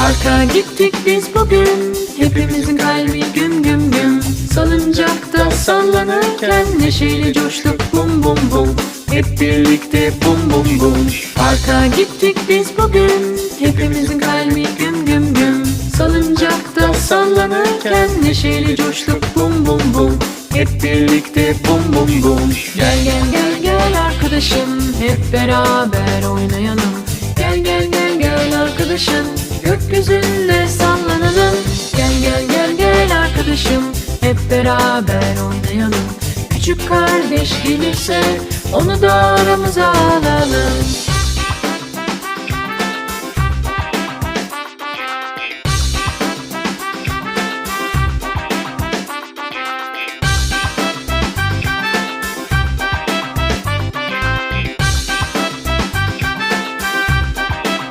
Parka gittik biz bugün. Hepimizin kalbi güm güm güm. Salıncakta sallanırken Neşeyle coştuk bum bum bum. Hep birlikte bum bum bum. Parka gittik biz bugün. Hepimizin kalbi güm güm güm. Salıncakta sallanırken Neşeyle coştuk bum bum bum. Hep birlikte bum bum bum. Gel gel gel gel arkadaşım. Hep beraber oynayalım. Gel gel gel gel arkadaşım Gökyüzünde sallanalım. Gel gel gel gel arkadaşım. Hep beraber oynayalım. Küçük kardeş gelirse Onu da aramıza alalım